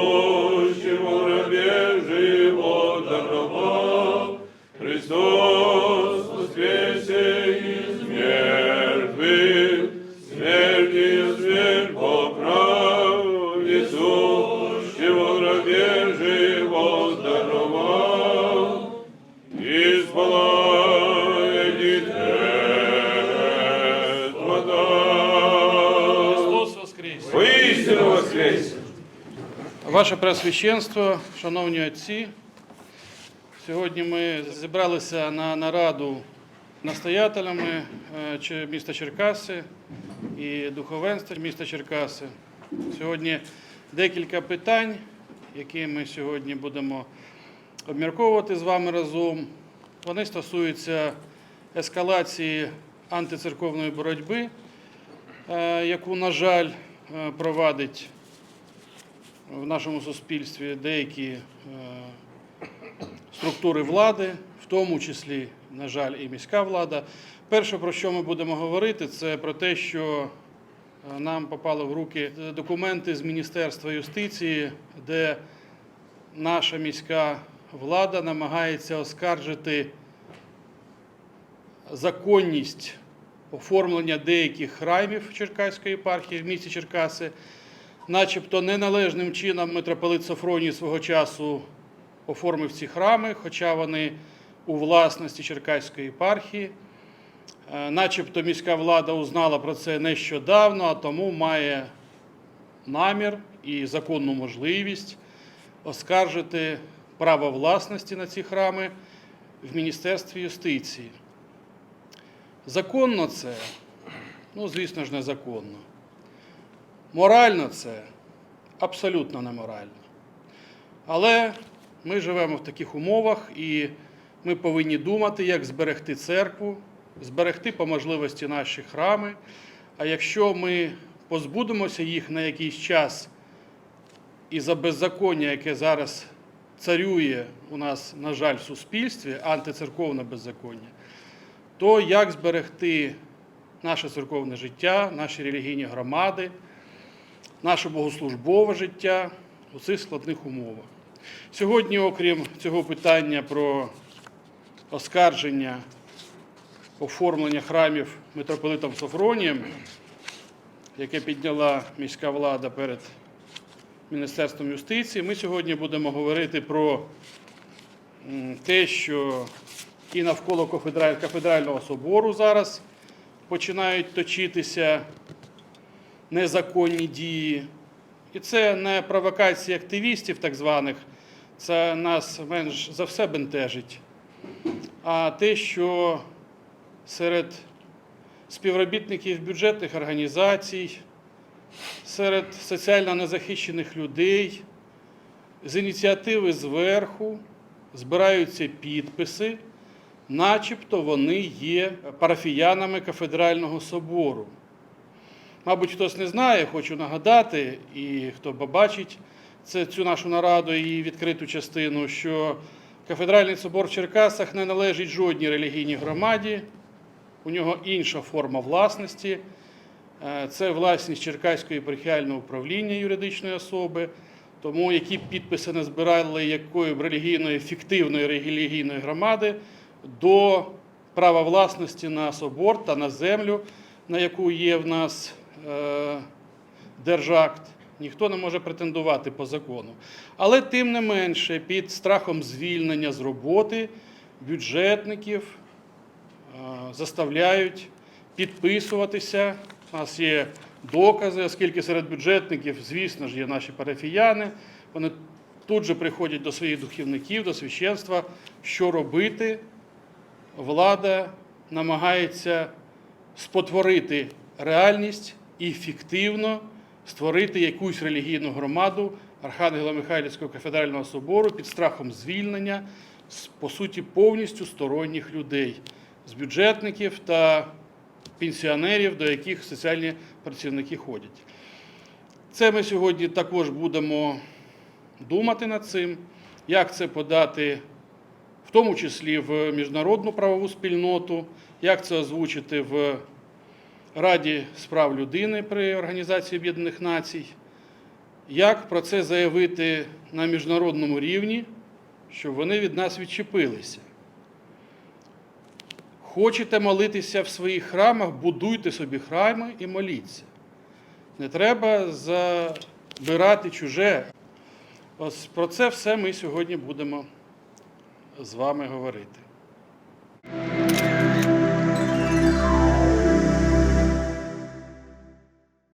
живущему рабе живота раба, Христос воскресе из мертвых, смерти зверь по правде сущего рабе живота раба, исполнит вода. Христос воскресе! Ваше Преосвященство, шановні отці, сьогодні ми зібралися на нараду настоятелями е, міста Черкаси і духовенства міста Черкаси. Сьогодні декілька питань, які ми сьогодні будемо обмірковувати з вами разом. Вони стосуються ескалації антицерковної боротьби, е, яку, на жаль, е, провадить в нашому суспільстві деякі е, структури влади, в тому числі, на жаль, і міська влада. Перше, про що ми будемо говорити, це про те, що е, нам попали в руки документи з Міністерства юстиції, де наша міська влада намагається оскаржити законність оформлення деяких храмів Черкаської єпархії в місті Черкаси начебто неналежним чином митрополит Софроній свого часу оформив ці храми, хоча вони у власності Черкаської єпархії. Е, Начебто міська влада узнала про це нещодавно, а тому має намір і законну можливість оскаржити право власності на ці храми в Міністерстві юстиції. Законно це? Ну, звісно ж, незаконно. Морально це абсолютно неморально. Але ми живемо в таких умовах і ми повинні думати, як зберегти церкву, зберегти по можливості наші храми. А якщо ми позбудемося їх на якийсь час і за беззаконня, яке зараз царює у нас, на жаль, в суспільстві, антицерковне беззаконня, то як зберегти наше церковне життя, наші релігійні громади, наше богослужбове життя у цих складних умовах. Сьогодні, окрім цього питання про оскарження оформлення храмів митрополитом Софронієм, яке підняла міська влада перед Міністерством юстиції, ми сьогодні будемо говорити про те, що і навколо кафедрального собору зараз починають точитися незаконні дії. І це не провокації активістів, так званих, це нас менш за все бентежить, а те, що серед співробітників бюджетних організацій, серед соціально незахищених людей з ініціативи зверху збираються підписи, начебто вони є парафіянами кафедрального собору. Мабуть, хтось не знає, хочу нагадати, і хто побачить це, цю нашу нараду і відкриту частину, що кафедральний собор в Черкасах не належить жодній релігійній громаді, у нього інша форма власності. Е, Це власність Черкаського єпархіального управління юридичної особи. Тому які підписи не збирали якої б релігійної фіктивної релігійної громади до права власності на собор та на землю, на яку є в нас держакт, ніхто не може претендувати по закону. Але тим не менше, під страхом звільнення з роботи бюджетників е, заставляють підписуватися. У нас є докази, оскільки серед бюджетників, звісно ж, є наші парафіяни. Вони тут же приходять до своїх духовників, до священства, що робити. Влада намагається спотворити реальність і фіктивно створити якусь релігійну громаду Архангела Михайлівського кафедрального собору під страхом звільнення з, по суті повністю сторонніх людей, з бюджетників та пенсіонерів, до яких соціальні працівники ходять. Це ми сьогодні також будемо думати над цим, як це подати, в тому числі в міжнародну правову спільноту, як це озвучити в Раді справ людини при Організації Об'єднаних Націй, як про це заявити на міжнародному рівні, щоб вони від нас відчепилися. Хочете молитися в своїх храмах, будуйте собі храми і моліться. Не треба забирати чуже. Ось про це все ми сьогодні будемо з вами говорити.